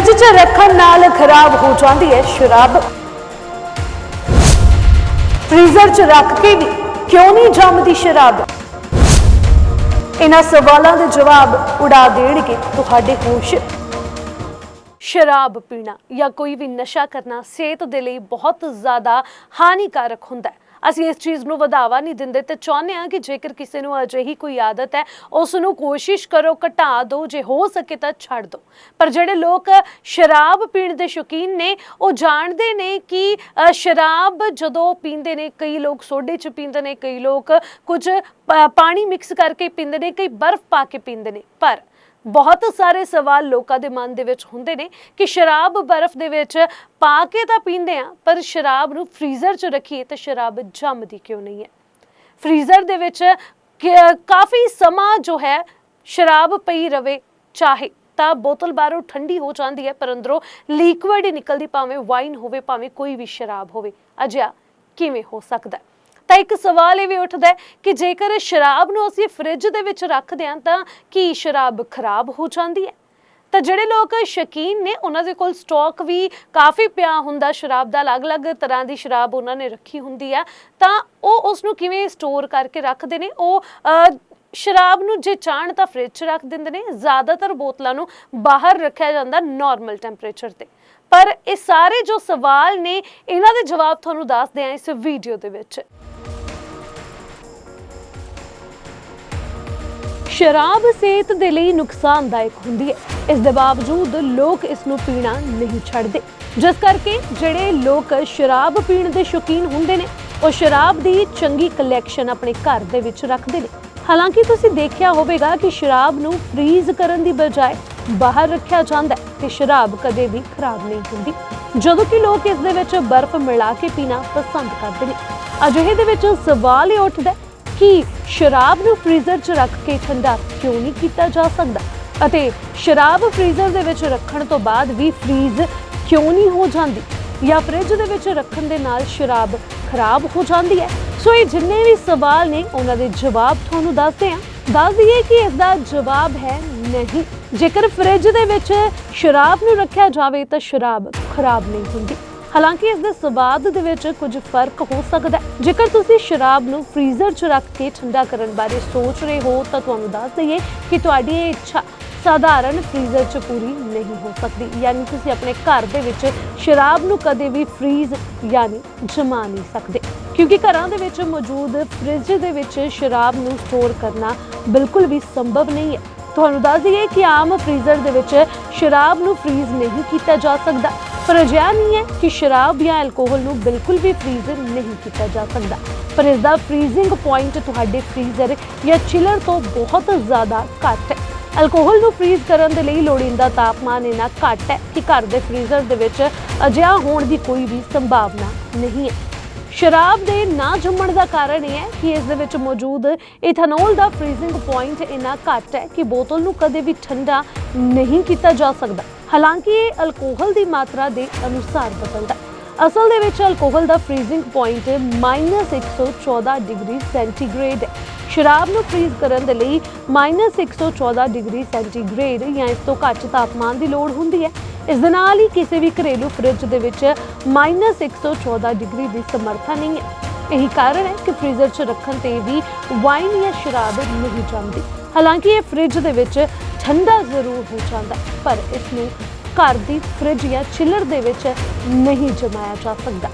Fridge 'ਚ ਰੱਖਣ ਨਾਲ ਖਰਾਬ ਹੋ ਜਾਂਦੀ ਹੈ ਸ਼ਰਾਬ। ਫ੍ਰੀਜ਼ਰ 'ਚ ਰੱਖ ਕੇ ਵੀ ਕਿਉਂ ਨਹੀਂ ਜੰਮਦੀ ਸ਼ਰਾਬ? ਇਹਨਾਂ ਸਵਾਲਾਂ ਦੇ ਜਵਾਬ ਉਡਾ ਦੇਣਗੇ ਤੁਹਾਡੇ ਹੋਸ਼। ਸ਼ਰਾਬ ਪੀਣਾ ਜਾਂ ਕੋਈ ਵੀ ਨਸ਼ਾ ਕਰਨਾ ਸਿਹਤ ਦੇ ਲਈ ਬਹੁਤ ਜ਼ਿਆਦਾ ਹਾਨੀਕਾਰਕ ਹੁੰਦਾ ਹੈ। ਅਸੀਂ ਇਸ ਚੀਜ਼ ਨੂੰ ਵਧਾਵਾ ਨਹੀਂ ਦਿੰਦੇ ਤੇ ਚਾਹੁੰਦੇ ਹਾਂ ਕਿ ਜੇਕਰ ਕਿਸੇ ਨੂੰ ਅਜਿਹੀ ਕੋਈ ਆਦਤ ਹੈ, ਉਸ ਨੂੰ ਕੋਸ਼ਿਸ਼ ਕਰੋ, ਘਟਾ ਦਿਓ ਜੇ ਹੋ ਸਕੇ ਤਾਂ ਛੱਡ ਦਿਓ ਪਰ ਜਿਹੜੇ ਲੋਕ ਸ਼ਰਾਬ ਪੀਣ ਦੇ ਸ਼ੌਕੀਨ ਨੇ, ਉਹ ਜਾਣਦੇ ਨੇ ਕਿ ਸ਼ਰਾਬ ਜਦੋਂ ਪੀਂਦੇ ਨੇ, ਕਈ ਲੋਕ ਸੋਡੇ ਚ ਪੀਂਦੇ ਨੇ, ਕਈ ਲੋਕ ਕੁਝ ਪਾਣੀ ਮਿਕਸ ਕਰਕੇ ਪੀਂਦੇ ਨੇ, ਕਈ ਬਰਫ਼ ਪਾ ਕੇ ਪੀਂਦੇ ਨੇ। ਪਰ ਬਹੁਤ ਸਾਰੇ ਸਵਾਲ ਲੋਕਾਂ ਦੇ ਮਨ ਦੇ ਵਿੱਚ ਹੁੰਦੇ ਨੇ ਕਿ ਸ਼ਰਾਬ ਬਰਫ਼ ਦੇ ਵਿੱਚ ਪਾ ਕੇ ਤਾਂ ਪੀਂਦੇ ਆ, ਪਰ ਸ਼ਰਾਬ ਨੂੰ ਫ੍ਰੀਜ਼ਰ 'ਚ ਰੱਖੀਏ ਤਾਂ ਸ਼ਰਾਬ ਜੰਮਦੀ ਕਿਉਂ ਨਹੀਂ ਹੈ? ਫ੍ਰੀਜ਼ਰ ਦੇ ਵਿੱਚ ਕਾਫੀ ਸਮਾਂ ਜੋ ਹੈ ਸ਼ਰਾਬ ਪਈ ਰਵੇ, ਚਾਹੇ ਤਾਂ ਬੋਤਲ ਬਾਹਰੋਂ ਠੰਡੀ ਹੋ ਜਾਂਦੀ ਹੈ, ਪਰ ਅੰਦਰੋਂ ਲਿਕੁਇਡ ਹੀ ਨਿਕਲਦੀ, ਭਾਵੇਂ ਵਾਈਨ ਹੋਵੇ, ਭਾਵੇਂ ਕੋਈ ਵੀ ਸ਼ਰਾਬ ਹੋਵੇ। ਅਜਿਹਾ ਕਿਵੇਂ ਹੋ ਸਕਦਾ ਤਾਂ ਇੱਕ ਸਵਾਲ ਇਹ ਵੀ ਉੱਠਦਾ ਕਿ ਜੇਕਰ ਸ਼ਰਾਬ ਨੂੰ ਅਸੀਂ ਫ੍ਰਿਜ ਦੇ ਵਿੱਚ ਰੱਖਦੇ ਹਾਂ ਤਾਂ ਕੀ ਸ਼ਰਾਬ ਖਰਾਬ ਹੋ ਜਾਂਦੀ ਹੈ? ਤਾਂ ਜਿਹੜੇ ਲੋਕ ਸ਼ਕੀਨ ਨੇ, ਉਹਨਾਂ ਦੇ ਕੋਲ ਸਟਾਕ ਵੀ ਕਾਫੀ ਪਿਆ ਹੁੰਦਾ, ਸ਼ਰਾਬ ਦਾ ਅਲੱਗ-ਅਲੱਗ ਤਰ੍ਹਾਂ ਦੀ ਸ਼ਰਾਬ ਉਹਨਾਂ ਨੇ ਰੱਖੀ ਹੁੰਦੀ ਆ ਤਾਂ ਉਹ ਉਸ ਨੂੰ ਕਿਵੇਂ ਸਟੋਰ ਕਰਕੇ ਰੱਖਦੇ ਨੇ? ਉਹ ਸ਼ਰਾਬ ਨੂੰ ਜੇ ਚਾਹਣ ਤਾਂ ਫ੍ਰਿਜ 'ਚ ਰੱਖ ਦਿੰਦੇ ਨੇ। ਜ਼ਿਆਦਾਤਰ ਬੋਤਲਾਂ ਨੂੰ ਬਾਹਰ ਰੱਖਿਆ ਜਾਂਦਾ ਨਾਰਮਲ ਟੈਂਪਰੇਚਰ ਤੇ। ਪਰ ਇਹ ਸਾਰੇ ਜੋ ਸਵਾਲ ਨੇ, ਇਹਨਾਂ ਦੇ ਜਵਾਬ ਤੁਹਾਨੂੰ ਦੱਸਦੇ ਆ ਇਸ ਵੀਡੀਓ ਦੇ ਵਿੱਚ। ਸ਼ਰਾਬ ਸਿਹਤ ਦੇ ਲਈ ਨੁਕਸਾਨਦਾਇਕ ਹੁੰਦੀ ਹੈ। ਇਸ ਦੇ ਬਾਵਜੂਦ ਲੋਕ ਇਸ ਨੂੰ ਪੀਣਾ ਨਹੀਂ ਛੱਡਦੇ। ਜਿਸ ਕਰਕੇ ਜਿਹੜੇ ਲੋਕ ਸ਼ਰਾਬ ਪੀਣ ਦੇ ਸ਼ੌਕੀਨ ਹੁੰਦੇ ਨੇ, ਉਹ ਸ਼ਰਾਬ ਦੀ ਚੰਗੀ ਕਲੈਕਸ਼ਨ ਆਪਣੇ ਘਰ ਦੇ ਵਿੱਚ ਰੱਖਦੇ ਨੇ। ਹਾਲਾਂਕਿ ਤੁਸੀਂ ਦੇਖਿਆ ਹੋਵੇਗਾ ਕਿ ਸ਼ਰਾਬ ਨੂੰ ਫ੍ਰੀਜ਼ ਕਰਨ ਦੀ ਬਜਾਏ ਬਾਹਰ ਰੱਖਿਆ ਜਾਂਦਾ ਹੈ ਤੇ ਸ਼ਰਾਬ ਕਦੇ ਵੀ ਖਰਾਬ ਨਹੀਂ ਹੁੰਦੀ। ਜਦੋਂ ਕਿ ਲੋਕ ਇਸ ਦੇ ਵਿੱਚ ਬਰਫ਼ ਮਿਲਾ ਕੇ ਪੀਣਾ ਪਸੰਦ ਕਰਦੇ ਨੇ। ਅਜਿਹੇ ਦੇ ਵਿੱਚ ਸਵਾਲ ਇਹ ਉੱਠਦਾ ਹੈ ਕਿ ਸ਼ਰਾਬ ਨੂੰ ਫ੍ਰੀਜ਼ਰ 'ਚ ਰੱਖ ਕੇ ਠੰਡਾ ਕਿਉਂ ਨਹੀਂ ਕੀਤਾ ਜਾ ਸਕਦਾ? ਅਤੇ ਸ਼ਰਾਬ ਫ੍ਰੀਜ਼ਰ ਦੇ ਵਿੱਚ ਰੱਖਣ ਤੋਂ ਬਾਅਦ ਵੀ ਫ੍ਰੀਜ਼ ਕਿਉਂ ਨਹੀਂ ਹੋ ਜਾਂਦੀ? ਜਾਂ ਫ੍ਰਿਜ ਦੇ ਵਿੱਚ ਰੱਖਣ ਦੇ ਨਾਲ ਸ਼ਰਾਬ ਖਰਾਬ ਹੋ ਜਾਂਦੀ ਹੈ? ਸੋ ਇਹ ਜਿੰਨੇ ਵੀ ਸਵਾਲ ਨੇ, ਉਹਨਾਂ ਦੇ ਜਵਾਬ ਤੁਹਾਨੂੰ ਦੱਸਦੇ ਹਾਂ। ਦੱਸ ਦਈਏ ਕਿ ਇਸ ਦਾ ਜਵਾਬ ਹੈ ਨਹੀਂ। ਜੇਕਰ ਫ੍ਰਿਜ ਦੇ ਵਿੱਚ ਸ਼ਰਾਬ ਨੂੰ ਰੱਖਿਆ ਜਾਵੇ ਤਾਂ ਸ਼ਰਾਬ ਖਰਾਬ ਨਹੀਂ ਹੁੰਦੀ। ਹਾਲਾਂਕਿ ਇਸ ਦੇ ਸਵਾਦ ਦੇ ਵਿੱਚ ਕੁਝ ਫ਼ਰਕ ਹੋ ਸਕਦਾ ਹੈ। ਜੇਕਰ ਤੁਸੀਂ ਸ਼ਰਾਬ ਨੂੰ ਫ੍ਰੀਜ਼ਰ 'ਚ ਰੱਖ ਕੇ ਠੰਡਾ ਕਰਨ ਬਾਰੇ ਸੋਚ ਰਹੇ ਹੋ, ਤਾਂ ਤੁਹਾਨੂੰ ਦੱਸ ਦਈਏ ਕਿ ਤੁਹਾਡੀ ਇਹ ਇੱਛਾ ਸਾਧਾਰਨ ਫ੍ਰੀਜ਼ਰ 'ਚ ਪੂਰੀ ਨਹੀਂ ਹੋ ਸਕਦੀ। ਯਾਨੀ ਤੁਸੀਂ ਆਪਣੇ ਘਰ ਦੇ ਵਿੱਚ ਸ਼ਰਾਬ ਨੂੰ ਕਦੇ ਵੀ ਫ੍ਰੀਜ਼ ਯਾਨੀ ਜਮਾ ਨਹੀਂ ਸਕਦੇ। ਕਿਉਂਕਿ ਘਰਾਂ ਦੇ ਵਿੱਚ ਮੌਜੂਦ ਫ੍ਰਿਜ ਦੇ ਵਿੱਚ ਸ਼ਰਾਬ ਨੂੰ ਸਟੋਰ ਕਰਨਾ ਬਿਲਕੁਲ ਵੀ ਸੰਭਵ ਨਹੀਂ ਹੈ। ਤੁਹਾਨੂੰ ਦੱਸ ਦਈਏ ਕਿ ਆਮ ਫ੍ਰੀਜ਼ਰ ਦੇ ਵਿੱਚ ਸ਼ਰਾਬ ਨੂੰ ਫ੍ਰੀਜ਼ ਨਹੀਂ ਕੀਤਾ ਜਾ ਸਕਦਾ। ਪਰ ਅਜਿਹਾ ਨਹੀਂ ਹੈ ਕਿ ਸ਼ਰਾਬ ਜਾਂ ਐਲਕੋਹਲ ਨੂੰ ਬਿਲਕੁਲ ਵੀ ਫ੍ਰੀਜ਼ ਨਹੀਂ ਕੀਤਾ ਜਾ ਸਕਦਾ। ਪਰ ਇਸ ਦਾ ਫ੍ਰੀਜ਼ਿੰਗ ਪੁਆਇੰਟ ਤੁਹਾਡੇ ਫ੍ਰੀਜ਼ਰ ਜਾਂ ਚਿਲਰ ਤੋਂ ਬਹੁਤ ਜ਼ਿਆਦਾ ਘੱਟ ਹੈ। ਐਲਕੋਹਲ ਨੂੰ ਫ੍ਰੀਜ਼ ਕਰਨ ਦੇ ਲਈ ਲੋੜੀਂਦਾ ਤਾਪਮਾਨ ਇੰਨਾ ਘੱਟ ਹੈ ਕਿ ਘਰ ਦੇ ਫ੍ਰੀਜ਼ਰ ਦੇ ਵਿੱਚ ਅਜਿਹਾ ਹੋਣ ਦੀ ਕੋਈ ਵੀ ਸੰਭਾਵਨਾ ਨਹੀਂ ਹੈ। ਸ਼ਰਾਬ ਦੇ ਨਾ ਜੰਮਣ ਦਾ ਕਾਰਨ ਇਹ ਹੈ ਕਿ ਇਸ ਦੇ ਵਿੱਚ ਮੌਜੂਦ ਇਥਨੋਲ ਦਾ ਫ੍ਰੀਜ਼ਿੰਗ ਪੁਆਇੰਟ ਇੰਨਾ ਘੱਟ ਹੈ ਕਿ ਬੋਤਲ ਨੂੰ ਕਦੇ ਵੀ ਠੰਡਾ ਨਹੀਂ ਕੀਤਾ ਜਾ ਸਕਦਾ। ਹਾਲਾਂਕਿ ਇਹ ਅਲਕੋਹਲ ਦੀ ਮਾਤਰਾ ਦੇ ਅਨੁਸਾਰ ਬਦਲਦਾ ਹੈ। ਅਸਲ ਦੇ ਵਿੱਚ ਅਲਕੋਹਲ ਦਾ ਫ੍ਰੀਜ਼ਿੰਗ ਪੁਆਇੰਟ -114 ਡਿਗਰੀ ਸੈਂਟੀਗ੍ਰੇਡ ਹੈ। ਸ਼ਰਾਬ ਨੂੰ ਫ੍ਰੀਜ਼ ਕਰਨ ਦੇ ਲਈ -114 ਡਿਗਰੀ ਸੈਂਟੀਗ੍ਰੇਡ ਜਾਂ ਇਸ ਤੋਂ ਘੱਟ ਤਾਪਮਾਨ ਦੀ ਲੋੜ ਹੁੰਦੀ ਹੈ। ਇਸ ਦੇ ਨਾਲ ਹੀ ਕਿਸੇ ਵੀ ਘਰੇਲੂ ਫ੍ਰਿਜ ਦੇ ਵਿੱਚ -114 ਡਿਗਰੀ ਦੀ ਸਮਰੱਥਾ ਨਹੀਂ ਹੈ। ਇਹੀ ਕਾਰਨ ਹੈ ਕਿ ਫ੍ਰੀਜ਼ਰ 'ਚ ਰੱਖਣ ਤੇ ਵੀ ਵਾਈਨ ਜਾਂ ਸ਼ਰਾਬ ਨਹੀਂ ਜੰਮਦੀ ਹਾਲਾਂਕਿ ਇਹ ਫ੍ਰਿਜ ਦੇ ਵਿੱਚ ਠੰਡਾ ਜ਼ਰੂਰ ਹੋ ਜਾਂਦਾ ਪਰ ਇਸ ਨੂੰ ਘਰ ਦੀ ਫ੍ਰਿਜ ਜਾਂ ਚਿਲਰ ਦੇ ਵਿੱਚ ਨਹੀਂ ਜਮਾਇਆ ਜਾ ਸਕਦਾ।